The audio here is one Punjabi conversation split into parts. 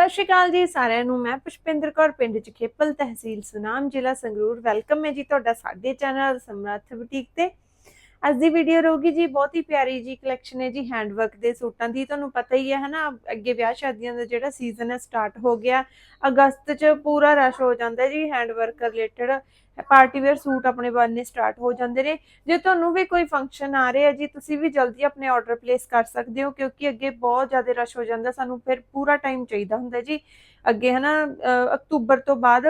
ਸਤਿ ਸ਼੍ਰੀ ਅਕਾਲ ਜੀ ਸਾਰਿਆਂ ਨੂੰ, ਮੈਂ ਪੁਸ਼ਪਿੰਦਰ ਕੌਰ, ਪਿੰਡ ਚ ਖੇਪਲ ਤਹਿਸੀਲ ਸੁਨਾਮ, ਜ਼ਿਲ੍ਹਾ ਸੰਗਰੂਰ। ਵੈਲਕਮ ਹੈ ਜੀ ਤੁਹਾਡਾ ਸਾਡੇ ਚੈਨਲ ਸਮਰੱਥ ਬੁਟੀਕ ਤੇ। ਅੱਜ ਦੀ ਵੀਡੀਓ ਰਹੂਗੀ ਜੀ, ਬਹੁਤ ਹੀ ਪਿਆਰੀ ਜੀ ਕਲੈਕਸ਼ਨ ਹੈ ਜੀ ਹੈਂਡਵਰਕ ਦੇ ਸੂਟਾਂ ਦੀ, ਤੁਹਾਨੂੰ ਪਤਾ ਹੀ ਹੈ, ਹਨਾ? ਅੱਗੇ ਵਿਆਹ ਸ਼ਾਦੀਆਂ ਦਾ ਜਿਹੜਾ ਸੀਜ਼ਨ ਹੈ ਸਟਾਰਟ ਹੋ ਗਿਆ। ਅਗਸਤ ਚ ਪੂਰਾ ਰਸ਼ ਹੋ ਜਾਂਦਾ ਜੀ handwork related party wear suit ਆਪਣੇ ਬਣਨੇ ਸਟਾਰਟ ਹੋ ਜਾਂਦੇ ਨੇ। ਜੇ ਤੁਹਾਨੂੰ ਵੀ ਕੋਈ ਫੰਕਸ਼ਨ ਆ ਰਿਹਾ ਜੀ, ਤੁਸੀਂ ਵੀ ਜਲਦੀ ਆਪਣੇ ਆਰਡਰ ਪਲੇਸ ਕਰ ਸਕਦੇ ਹੋ, ਕਿਉਂਕਿ ਅੱਗੇ ਬਹੁਤ ਜ਼ਿਆਦਾ ਰਸ਼ ਹੋ ਜਾਂਦਾ, ਸਾਨੂੰ ਫਿਰ ਪੂਰਾ ਟਾਈਮ ਚਾਹੀਦਾ ਹੁੰਦਾ ਜੀ। ਅੱਗੇ, ਹਨਾ ਅਕਤੂਬਰ ਤੋਂ ਬਾਅਦ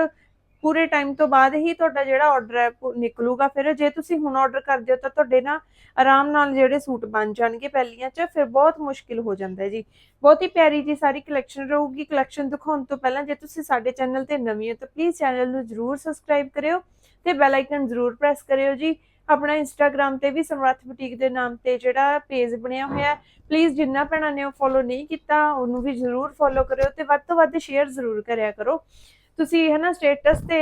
ਪੂਰੇ ਟਾਈਮ ਤੋਂ ਬਾਅਦ ਹੀ ਤੁਹਾਡਾ ਜਿਹੜਾ ਆਰਡਰ ਹੈ ਨਿਕਲੂਗਾ। ਫਿਰ ਜੇ ਤੁਸੀਂ ਹੁਣ ਆਰਡਰ ਕਰਦੇ ਹੋ ਤਾਂ ਤੁਹਾਡੇ ਨਾ ਆਰਾਮ ਨਾਲ ਜਿਹੜੇ ਸੂਟ ਬਣ ਜਾਣਗੇ ਪਹਿਲੀਆਂ 'ਚ, ਫਿਰ ਬਹੁਤ ਮੁਸ਼ਕਿਲ ਹੋ ਜਾਂਦਾ ਹੈ ਜੀ। ਬਹੁਤ ਹੀ ਪਿਆਰੀ ਜੀ ਸਾਰੀ ਕਲੈਕਸ਼ਨ ਰਹੂਗੀ। ਕਲੈਕਸ਼ਨ ਦਿਖਾਉਣ ਤੋਂ ਪਹਿਲਾਂ ਜੇ ਤੁਸੀਂ ਸਾਡੇ ਚੈਨਲ ਤੇ ਨਵੇਂ ਹੋ ਤਾਂ ਪਲੀਜ਼ ਚੈਨਲ ਨੂੰ ਜਰੂਰ ਸਬਸਕ੍ਰਾਈਬ ਕਰਿਓ ਤੇ ਬੈਲ ਆਈਕਨ ਜਰੂਰ ਪ੍ਰੈਸ ਕਰਿਓ ਜੀ। ਆਪਣਾ ਇੰਸਟਾਗ੍ਰam ਤੇ ਵੀ ਸਮਰੱਥ ਬੁਟੀਕ ਦੇ ਨਾਮ ਤੇ ਜਿਹੜਾ ਪੇਜ ਬਣਿਆ ਹੋਇਆ ਪਲੀਜ਼ ਜਿੰਨਾ ਭੈਣਾਂ ਨੇ ਉਹ ਫੋਲੋ ਨਹੀਂ ਕੀਤਾ, ਉਹਨੂੰ ਵੀ ਜਰੂਰ ਫੋਲੋ ਕਰਿਓ ਤੇ ਵੱਧ ਤੋਂ ਵੱਧ ਸ਼ੇਅਰ ਜ਼ਰੂਰ ਕਰਿਆ ਕਰੋ। ਤੁਸੀਂ ਹਨਾ ਸਟੇਟਸ ਤੇ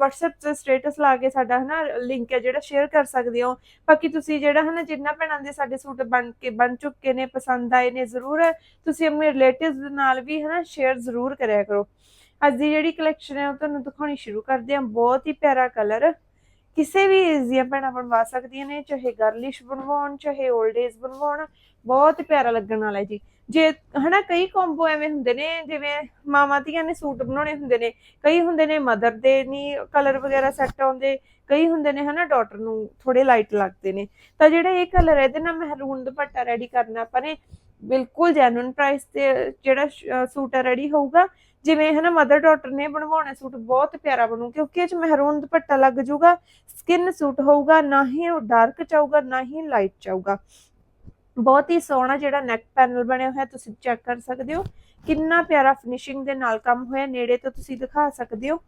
WhatsApp ਤੇ ਸਟੇਟਸ ਲਾ ਕੇ ਸਾਡਾ ਹਨਾ ਲਿੰਕ ਹੈ ਜਿਹੜਾ ਸ਼ੇਅਰ ਕਰ ਸਕਦੇ ਹੋ। ਬਾਕੀ ਤੁਸੀਂ ਜਿਹੜਾ ਹਨਾ ਜਿੰਨਾ ਭੈਣਾਂ ਦੇ ਸਾਡੇ ਸੂਟ ਬਣ ਕੇ, ਬਣ ਚੁੱਕੇ ਨੇ, ਪਸੰਦ ਆਏ ਨੇ ਜ਼ਰੂਰ, ਤੁਸੀਂ ਆਪਣੇ ਰਿਲੇਟਿਵਸ ਦੇ ਨਾਲ ਵੀ ਹਨਾ ਸ਼ੇਅਰ ਜ਼ਰੂਰ ਕਰਿਆ ਕਰੋ। ਅੱਜ ਦੀ ਜਿਹੜੀ ਕਲੈਕਸ਼ਨ ਹੈ ਉਹ ਤੁਹਾਨੂੰ ਦਿਖਾਉਣੀ ਸ਼ੁਰੂ ਕਰਦੇ ਹਾਂ। ਬਹੁਤ ਹੀ ਪਿਆਰਾ ਕਲਰ ਕਿਸੇ ਵੀ ਏਜ ਦੀਆਂ ਭੈਣਾਂ ਬਣਵਾ ਸਕਦੀਆਂ ਨੇ, ਚਾਹੇ ਗਰਲਿਸ਼ ਬਣਵਾਉਣ, ਚਾਹੇ 올ਡ ਏਜ ਬਣਵਾਉਣ। ਬਹੁਤ ਪਿਆਰਾ ਲੱਗਣ ਵਾਲਾ ਹੈ ਜੀ। ਜੇ ਹਨਾ ਕਈ ਕੰਬੋ ਐਵੇਂ ਹੁੰਦੇ ਨੇ, ਜਿਵੇਂ ਮਾਵਾਂ ਧੀਆਂ ਨੇ ਸੂਟ ਬਣਾਉਣੇ ਹੁੰਦੇ ਨੇ, ਕਈ ਹੁੰਦੇ ਨੇ ਮਦਰ ਦੇ ਨਹੀਂ ਕਲਰ ਵਗੈਰਾ ਸੈੱਟ ਆਉਂਦੇ, ਕਈ ਹੁੰਦੇ ਨੇ ਹਨਾ ਡਾਟਰ ਨੂੰ ਥੋੜੇ ਲਾਈਟ ਲੱਗਦੇ ਨੇ। ਤਾਂ ਜਿਹੜਾ ਇਹ ਕਲਰ ਹੈ, ਇਹਦੇ ਨਾਲ ਮਹਿਰੂਨ ਦੁਪੱਟਾ ਰੈਡੀ ਕਰਨਾ ਆਪਾਂ ਨੇ, ਬਿਲਕੁਲ ਜੈਨੂਇਨ ਪ੍ਰਾਈਸ ਤੇ ਜਿਹੜਾ ਸੂਟ ਰੈਡੀ ਹੋਊਗਾ। ਜਿਵੇਂ ਹਨਾ ਮਦਰ ਡਾਟਰ ਨੇ ਬਣਵਾਉਣਾ ਸੂਟ ਬਹੁਤ ਪਿਆਰਾ ਬਣੂ, ਕਿਉਂਕਿ ਇਹ ਚ ਮਹਿਰੂਨ ਦੁਪੱਟਾ ਲੱਗ ਜਾਊਗਾ ਸਕਿਨ ਸੂਟ ਹੋਊਗਾ, ਨਾ ਹੀ ਉਹ ਡਾਰਕ ਚਾਊਗਾ ਨਾ ਹੀ ਲਾਈਟ ਚਾਊਗਾ ਬਹੁਤ ਹੀ ਸੋਹਣਾ ਜਿਹੜਾ ਨੈਕ ਪੈਨਲ ਬਣਿਆ ਹੋਇਆ, ਤੁਸੀਂ ਚੈੱਕ ਕਰ ਸਕਦੇ ਹੋ। ਕਿੰਨਾ ਪਿਆਰਾ ਫਿਨਿਸ਼ਿੰਗ ਦੇ ਨਾਲ ਕੰਮ ਹੋਇਆ, ਨੇੜੇ ਤੋਂ ਤੁਸੀਂ ਦਿਖਾ ਸਕਦੇ ਹੋ।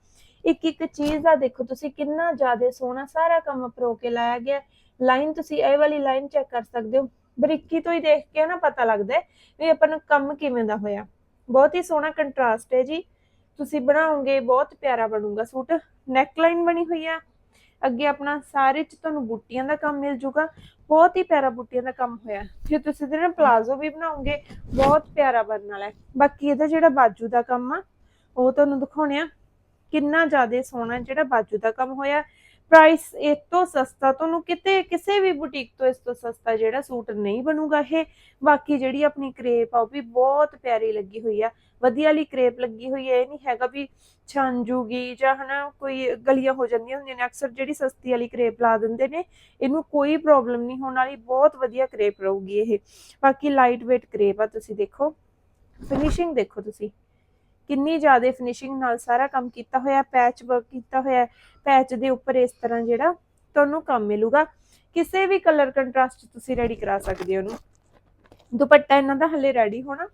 ਇੱਕ ਇੱਕ ਚੀਜ਼ ਦਾ ਦੇਖੋ ਤੁਸੀਂ ਕਿੰਨਾ ਜ਼ਿਆਦਾ ਸੋਹਣਾ ਸਾਰਾ ਕੰਮ ਪਰੋ ਕੇ ਲਾਇਆ ਗਿਆ। ਲਾਈਨ ਤੁਸੀਂ ਇਹ ਵਾਲੀ ਲਾਈਨ ਚੈੱਕ ਕਰ ਸਕਦੇ ਹੋ। ਬਰੀਕੀ ਤੋਂ ਹੀ ਦੇਖ ਕੇ ਨਾ ਪਤਾ ਲੱਗਦਾ ਵੀ ਆਪਾਂ ਨੂੰ ਕੰਮ ਕਿਵੇਂ ਦਾ ਹੋਇਆ। ਬਹੁਤ ਹੀ ਸੋਹਣਾ ਕੰਟਰਾਸਟ ਹੈ ਜੀ। ਤੁਸੀਂ ਬਣਾਓਗੇ, ਬਹੁਤ ਪਿਆਰਾ ਬਣੂਗਾ ਸੂਟ। ਨੈਕ ਲਾਈਨ ਬਣੀ ਹੋਈ ਆ। ਅੱਗੇ ਆਪਣਾ ਸਾਰੇ ਚ ਤੁਹਾਨੂੰ ਬੂਟੀਆਂ ਦਾ ਕੰਮ ਮਿਲ ਜੂਗਾ, ਬਹੁਤ ਹੀ ਪਿਆਰਾ ਬੂਟੀਆਂ ਦਾ ਕੰਮ ਹੋਇਆ। ਜੇ ਤੁਸੀਂ ਇਹਦੇ ਨਾਲ ਪਲਾਜ਼ੋ ਵੀ ਬਣਾਓਗੇ ਬਹੁਤ ਪਿਆਰਾ ਬਣਨ ਵਾਲਾ ਹੈ। ਬਾਕੀ ਇਹਦਾ ਜਿਹੜਾ ਬਾਜੂ ਦਾ ਕੰਮ ਆ, ਉਹ ਤੁਹਾਨੂੰ ਦਿਖਾਉਣੇ ਆ। ਕਿੰਨਾ ਜ਼ਿਆਦਾ ਸੋਹਣਾ ਜਿਹੜਾ ਬਾਜੂ ਦਾ ਕੰਮ ਹੋਇਆ। ਪ੍ਰਾਈਸ ਇਹ ਤੋਂ ਸਸਤਾ ਤੁਹਾਨੂੰ ਕਿਤੇ, ਕਿਸੇ ਵੀ ਬੁਟੀਕ ਤੋਂ ਇਸ ਤੋਂ ਸਸਤਾ ਜਿਹੜਾ ਸੂਟ ਨਹੀਂ ਬਣੂਗਾ ਇਹ। ਬਾਕੀ ਜਿਹੜੀ ਆਪਣੀ ਕਰੇਪ ਆ, ਉਹ ਵੀ ਬਹੁਤ ਪਿਆਰੀ ਲੱਗੀ ਹੋਈ ਆ। ਵਧੀਆ ਵਾਲੀ ਕਰੇਪ ਲੱਗੀ ਹੋਈ ਹੈ ਇਹ ਨਹੀਂ ਹੈਗਾ ਵੀ ਛਾਂਜੂਗੀ ਜਾਂ ਹਨਾ ਕੋਈ ਗਲੀਆਂ ਹੋ ਜਾਂਦੀਆਂ ਹੁੰਦੀਆਂ ਨੇ, ਅਕਸਰ ਜਿਹੜੀ ਸਸਤੀ ਵਾਲੀ ਕਰੇਪ ਲਾ ਦਿੰਦੇ ਨੇ, ਇਹਨੂੰ ਕੋਈ ਪ੍ਰੋਬਲਮ ਨਹੀਂ ਹੋਣ ਵਾਲੀ, ਬਹੁਤ ਵਧੀਆ ਕਰੇਪ ਰਹੂਗੀ ਇਹ। ਬਾਕੀ ਲਾਈਟ weight ਕਰੇਪ ਆ, ਤੁਸੀਂ ਦੇਖੋ। ਫਿਨਿਸ਼ਿੰਗ ਦੇਖੋ ਤੁਸੀਂ। ਕਿੰਨੀ ਜ਼ਿਆਦਾ ਫਿਨਿਸ਼ਿੰਗ ਨਾਲ ਸਾਰਾ ਕੰਮ ਕੀਤਾ ਹੋਇਆ ਪੈਚ ਵਰਕ ਕੀਤਾ ਹੋਇਆ ਪੈਚ ਦੇ ਉੱਪਰ ਇਸ ਤਰ੍ਹਾਂ ਜਿਹੜਾ ਤੁਹਾਨੂੰ ਕੰਮ ਮਿਲੂਗਾ। ਕਿਸੇ ਵੀ ਕਲਰ ਕੰਟਰਾਸਟ ਤੁਸੀਂ ਰੈਡੀ ਕਰਾ ਸਕਦੇ ਹੋ ਉਹਨੂੰ। ਦੁਪੱਟਾ ਇਹਨਾਂ ਦਾ ਹਲੇ ਰੈਡੀ ਹੋਣਾ।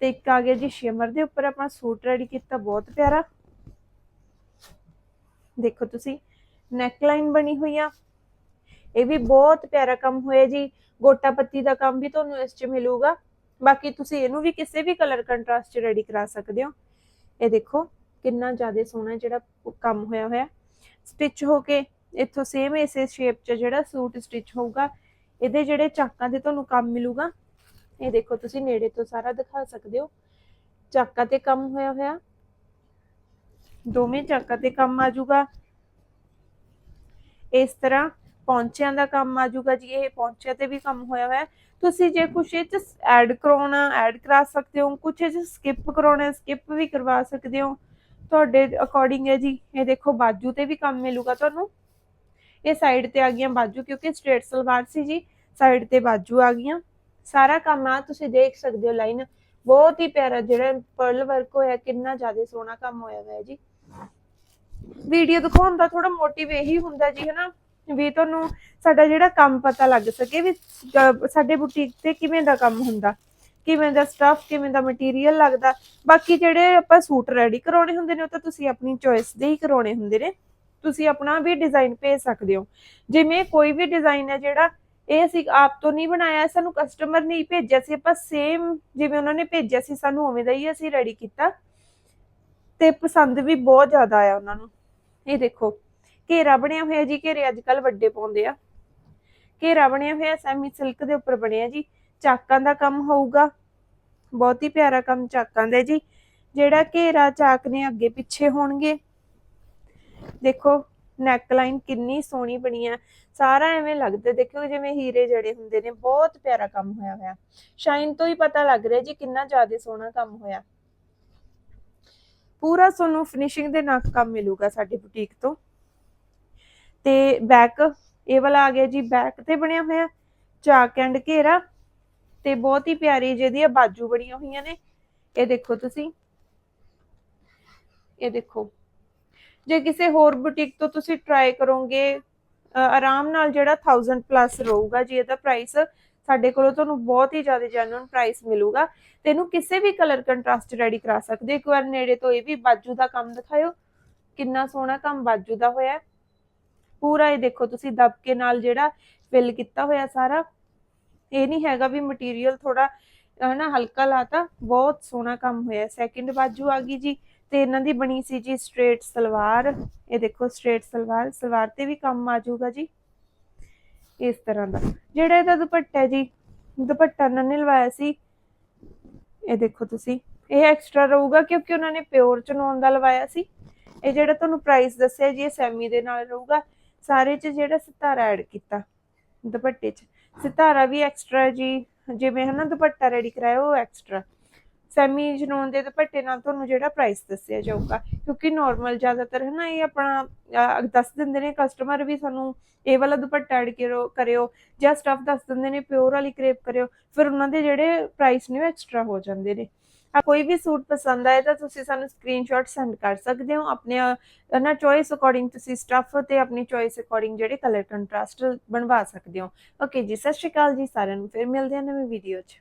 ਤੇ ਇੱਕ ਆ ਗਿਆ ਜੀ ਸ਼ਿਮਰ ਦੇ ਉੱਪਰ ਆਪਣਾ ਸੂਟ ਰੈਡੀ ਕੀਤਾ, ਬਹੁਤ ਪਿਆਰਾ। ਦੇਖੋ ਤੁਸੀਂ ਨੈਕ ਲਾਈਨ ਬਣੀ ਹੋਈ ਆ। ਇਹ ਵੀ ਬਹੁਤ ਪਿਆਰਾ ਕੰਮ ਹੋਇਆ ਜੀ। ਗੋਟਾ ਪੱਤੀ ਦਾ ਕੰਮ ਵੀ ਤੁਹਾਨੂੰ ਇਸ 'ਚ ਮਿਲੂਗਾ। ਬਾਕੀ ਤੁਸੀਂ ਇਹਨੂੰ ਵੀ ਕਿਸੇ ਵੀ ਕਲਰ ਕੰਟਰਾਸਟ 'ਚ ਰੈਡੀ ਕਰਾ ਸਕਦੇ ਹੋ। ਇਹ ਦੇਖੋ ਕਿੰਨਾ ਜ਼ਿਆਦਾ ਸੋਹਣਾ ਜਿਹੜਾ ਕੰਮ ਹੋਇਆ ਹੋਇਆ। ਸਟਿਚ ਹੋ ਕੇ ਇੱਥੋਂ ਸੇਮ ਇਸੇ ਸ਼ੇਪ 'ਚ ਜਿਹੜਾ ਸੂਟ ਸਟਿਚ ਹੋਊਗਾ, ਇਹਦੇ ਜਿਹੜੇ ਚਾਕਾਂ ਤੇ ਤੁਹਾਨੂੰ ਕੰਮ ਮਿਲੂਗਾ, ਇਹ ਦੇਖੋ ਤੁਸੀਂ ਨੇੜੇ ਤੋਂ ਸਾਰਾ ਦਿਖਾ ਸਕਦੇ ਹੋ। ਚਾਕਾਂ ਤੇ ਕੰਮ ਹੋਇਆ ਹੋਇਆ। ਦੋਵੇਂ ਚਾਕਾਂ ਤੇ ਕੰਮ ਆ ਜਾਊਗਾ। ਇਸ ਤਰ੍ਹਾਂ ਪੌਂਚਿਆਂ ਦਾ ਕੰਮ ਆ ਜਾਊਗਾ ਜੀ, ਇਹ ਪੌਂਚਿਆਂ ਤੇ ਵੀ ਕੰਮ ਹੋਇਆ ਹੋਇਆ। ਤੁਸੀਂ ਜੇ ਕੁਛ ਇਹ ਚ ਐਡ ਕਰਾਉਣਾ ਐਡ ਕਰਾ ਸਕਦੇ ਹੋ, ਕੁਛ ਇਹ ਚ ਸਕਿਪ ਕਰਾਉਣਾ ਸਕਿਪ ਵੀ ਕਰਵਾ ਸਕਦੇ ਹੋ। ਤੁਹਾਡੇ ਅਕੋਰਡਿੰਗ ਹੈ ਜੀ, ਇਹ ਦੇਖੋ ਬਾਜੂ ਤੇ ਵੀ ਕੰਮ ਮਿਲੂਗਾ ਤੁਹਾਨੂੰ। ਇਹ ਸਾਈਡ ਤੇ ਆ ਗਈਆਂ ਬਾਜੂ, ਕਿਉਂਕਿ ਸਟ੍ਰੇਟ ਸਲਵਾਰ ਸੀ ਜੀ ਸਾਈਡ ਤੇ ਬਾਜੂ ਆ ਗਈਆਂ। ਸਾਰਾ ਕੰਮ ਆ, ਤੁਸੀਂ ਦੇਖ ਸਕਦੇ ਹੋ ਲਾਈਨ ਬਹੁਤ ਹੀ ਪਿਆਰਾ ਜਿਹੜਾ ਪਰਲ ਵਰਕ ਹੋਇਆ, ਕਿੰਨਾ ਜ਼ਿਆਦਾ ਸੋਹਣਾ ਕੰਮ ਹੋਇਆ ਹੋਇਆ ਜੀ। ਵੀਡੀਓ ਦਿਖਾਉਣ ਦਾ ਥੋੜਾ ਮੋਟਿਵ ਇਹੀ ਹੁੰਦਾ ਜੀ, ਹਨਾ? ਵੀ ਤੁਹਾਨੂੰ ਸਾਡਾ ਜਿਹੜਾ ਕੰਮ ਪਤਾ ਲੱਗ ਸਕੇ ਵੀ ਸਾਡੇ ਬੁਟੀਕ ਤੇ ਕਿਵੇਂ ਦਾ ਕੰਮ ਹੁੰਦਾ, ਕਿਵੇਂ ਦਾ ਸਟਫ ਕਿਵੇਂ ਦਾ ਮਟੀਰੀਅਲ ਲੱਗਦਾ। ਬਾਕੀ ਜਿਹੜੇ ਆਪਾਂ ਸੂਟ ਰੈਡੀ ਕਰਾਉਣੇ ਹੁੰਦੇ ਨੇ, ਉਹ ਤਾਂ ਤੁਸੀਂ ਆਪਣੀ ਚੋਇਸ ਦੇ ਹੀ ਕਰਾਉਣੇ ਹੁੰਦੇ ਨੇ। ਤੁਸੀਂ ਆਪਣਾ ਵੀ ਡਿਜ਼ਾਈਨ ਭੇਜ ਸਕਦੇ ਹੋ। ਜਿਵੇਂ ਕੋਈ ਵੀ ਡਿਜ਼ਾਈਨ ਹੈ ਜਿਹੜਾ, ਇਹ ਅਸੀਂ ਆਪ ਤੋਂ ਨਹੀਂ ਬਣਾਇਆ, ਸਾਨੂੰ ਕਸਟਮਰ ਨੇ ਭੇਜਿਆ ਸੀ। ਆਪਾਂ ਸੇਮ ਜਿਵੇਂ ਉਹਨਾਂ ਨੇ ਭੇਜਿਆ ਸੀ, ਸਾਨੂੰ ਉਵੇਂ ਦਾ ਹੀ ਅਸੀਂ ਰੈਡੀ ਕੀਤਾ। ਤੇ ਪਸੰਦ ਵੀ ਬਹੁਤ ਜ਼ਿਆਦਾ ਆਇਆ ਉਹਨਾਂ ਨੂੰ। ਇਹ ਦੇਖੋ। ਘੇਰਾ ਬਣਿਆ ਹੋਇਆ ਜੀ, ਘੇਰੇ ਅੱਜ ਕੱਲ ਵੱਡੇ ਪਾਉਂਦੇ ਆ। ਘੇਰਾ ਬਣਿਆ ਹੋਇਆ ਸੈਮੀ ਸਿਲਕ ਦੇ ਉੱਪਰ ਬਣਿਆ ਜੀ। ਚਾਕਾਂ ਦਾ ਕੰਮ ਹੋਊਗਾ, ਬਹੁਤ ਹੀ ਪਿਆਰਾ ਕੰਮ ਚਾਕਾਂ ਦਾ ਜੀ। ਜਿਹੜਾ ਘੇਰਾ ਚਾਕ ਨੇ ਅੱਗੇ ਪਿੱਛੇ ਹੋਣਗੇ। ਦੇਖੋ ਨੈਕ ਲਾਈਨ ਕਿੰਨੀ ਸੋਹਣੀ ਬਣੀ ਆ। ਸਾਰਾ ਐਵੇਂ ਲੱਗਦਾ ਦੇਖੋ ਜਿਵੇਂ ਹੀਰੇ ਜੜੇ ਹੁੰਦੇ ਨੇ, ਬਹੁਤ ਪਿਆਰਾ ਕੰਮ ਹੋਇਆ ਹੋਇਆ। ਸ਼ਾਈਨ ਤੋਂ ਹੀ ਪਤਾ ਲੱਗ ਰਿਹਾ ਜੀ ਕਿੰਨਾ ਜ਼ਿਆਦਾ ਸੋਹਣਾ ਕੰਮ ਹੋਇਆ। ਪੂਰਾ ਤੁਹਾਨੂੰ ਫਿਨਿਸ਼ਿੰਗ ਦੇ ਨਾਲ ਕੰਮ ਮਿਲੂਗਾ ਸਾਡੀ ਬੁਟੀਕ ਤੋਂ। ਤੇ ਬੈਕ ਇਹ ਵਾਲਾ ਆ ਗਿਆ ਜੀ ਬੈਕ ਤੇ ਬਣਿਆ ਹੋਇਆ ਚਾਕ ਐਂਡ ਘੇਰਾ ਤੇ ਬਹੁਤ ਹੀ ਪਿਆਰੀ ਜਿਹਦੀਆਂ ਬਾਜੂ ਬਣੀਆਂ ਹੋਈਆਂ ਨੇ। ਇਹ ਦੇਖੋ ਤੁਸੀਂ। ਇਹ ਦੇਖੋ। ਜੇ ਕਿਸੇ ਹੋਰ ਬੁਟੀਕ ਤੋਂ ਤੁਸੀਂ ਟਰਾਈ ਕਰੋਗੇ ਆਰਾਮ ਨਾਲ ਜਿਹੜਾ 1000 ਪਲੱਸ ਰਹੂਗਾ ਜੀ ਇਹਦਾ ਪ੍ਰਾਈਸ ਸਾਡੇ ਕੋਲੋਂ ਤੁਹਾਨੂੰ ਬਹੁਤ ਹੀ ਜ਼ਿਆਦਾ ਜੈਨੂਨ ਪ੍ਰਾਈਸ ਮਿਲੂਗਾ। ਤੇ ਇਹਨੂੰ ਕਿਸੇ ਵੀ ਕਲਰ ਕੰਟਰਾਸਟ ਰੈਡੀ ਕਰਾ ਸਕਦੇ ਇੱਕ ਵਾਰ ਨੇੜੇ ਤੋਂ ਇਹ ਵੀ ਬਾਜੂ ਦਾ ਕੰਮ ਦਿਖਾਇਓ। ਕਿੰਨਾ ਸੋਹਣਾ ਕੰਮ ਬਾਜੂ ਦਾ ਹੋਇਆ। ਪੂਰਾ ਇਹ ਦੇਖੋ, ਤੁਸੀਂ ਦਬਕੇ ਨਾਲ ਜਿਹੜਾ ਫਿਲ ਕੀਤਾ ਹੋਇਆ ਸਾਰਾ, ਇਹ ਨਹੀਂ ਹੈਗਾ ਵੀ ਮਟੀਰੀਅਲ ਥੋੜਾ ਹਨਾ, ਹਲਕਾ ਲਾਤਾ, ਬਹੁਤ ਸੋਹਣਾ ਕੰਮ ਹੋਇਆ। ਸੈਕਿੰਡ ਬਾਜੂ ਆ ਗਈ ਜੀ, ਤੇ ਇਹਨਾਂ ਦੀ ਬਣੀ ਸੀ ਜੀ ਸਟ੍ਰੇਟ ਸਲਵਾਰ। ਇਹ ਦੇਖੋ ਸਟ੍ਰੇਟ ਸਲਵਾਰ ਸਲਵਾਰ ਤੇ ਵੀ ਕੰਮ ਆ ਜਾਊਗਾ ਜੀ। ਇਸ ਤਰ੍ਹਾਂ ਦਾ। ਜਿਹੜਾ ਇਹਦਾ ਦੁਪੱਟਾ ਹੈ ਜੀ, ਦੁਪੱਟਾ ਨੰਨੇ ਲਵਾਇਆ ਸੀ, ਇਹ ਦੇਖੋ ਤੁਸੀਂ, ਇਹ ਐਕਸਟਰਾ ਰਹੂਗਾ ਕਿਉਂਕਿ ਉਹਨਾਂ ਨੇ ਪਿਓਰ ਚਨੋਨ ਦਾ ਲਵਾਇਆ ਸੀ। ਇਹ ਜਿਹੜਾ ਤੁਹਾਨੂੰ ਪ੍ਰਾਈਸ ਦੱਸਿਆ ਜੀ, ਇਹ ਸੈਮੀ ਦੇ ਨਾਲ ਰਹੂਗਾ। ਸਾਰੇ 'ਚ ਜਿਹੜਾ ਸਿਤਾਰਾ ਐਡ ਕੀਤਾ ਦੁਪੱਟੇ 'ਚ। ਸਿਤਾਰਾ ਵੀ ਐਕਸਟਰਾ ਜੀ ਜਿਵੇਂ ਹਨਾ ਦੁਪੱਟਾ ਰੈਡੀ ਕਰਾਇਆ ਉਹ ਐਕਸਟਰਾ ਸੈਮੀ ਜਨੂਨ ਦੇ ਦੁਪੱਟੇ ਨਾਲ ਤੁਹਾਨੂੰ ਜਿਹੜਾ ਪ੍ਰਾਈਸ ਦੱਸਿਆ ਜਾਊਗਾ ਕਿਉਂਕਿ ਨਾਰਮਲ ਜ਼ਿਆਦਾਤਰ ਹੈ ਨਾ ਇਹ ਆਪਣਾ ਅਹ, ਦੱਸ ਦਿੰਦੇ ਨੇ ਕਸਟਮਰ ਵੀ ਸਾਨੂੰ ਇਹ ਵਾਲਾ ਦੁਪੱਟਾ ਐਡ ਕਰੋ ਕਰਿਓ ਜਾਂ ਸਟਫ ਦੱਸ ਦਿੰਦੇ ਨੇ ਪਿਓਰ ਵਾਲੀ ਕਰੇਪ ਕਰਿਓ ਫਿਰ ਉਹਨਾਂ ਦੇ ਜਿਹੜੇ ਪ੍ਰਾਈਸ ਨੇ ਉਹ ਐਕਸਟਰਾ ਹੋ ਜਾਂਦੇ ਨੇ। ਆ ਕੋਈ ਵੀ ਸੂਟ ਪਸੰਦ ਆਏ ਤਾਂ ਤੁਸੀਂ ਸਾਨੂੰ ਸਕਰੀਨਸ਼ਾਟ ਸੈਂਡ ਕਰ ਸਕਦੇ ਹੋ। ਆਪਣੇ ਨਾ ਚੋਇਸ ਅਕੋਰਡਿੰਗ ਤੁਸੀਂ ਸਟਫ ਤੇ ਆਪਣੀ ਚੋਇਸ ਅਕੋਰਡਿੰਗ ਜਿਹੜੇ ਕਲਰ ਕੰਟਰਾਸਟ ਬਣਵਾ ਸਕਦੇ ਹੋ। ਓਕੇ ਜੀ, ਸਤਿ ਸ਼੍ਰੀ ਅਕਾਲ ਜੀ, ਸਾਰਿਆਂ ਨੂੰ ਫਿਰ ਮਿਲਦੇ ਹਾਂ ਨਵੀਂ ਵੀਡੀਓ 'ਚ।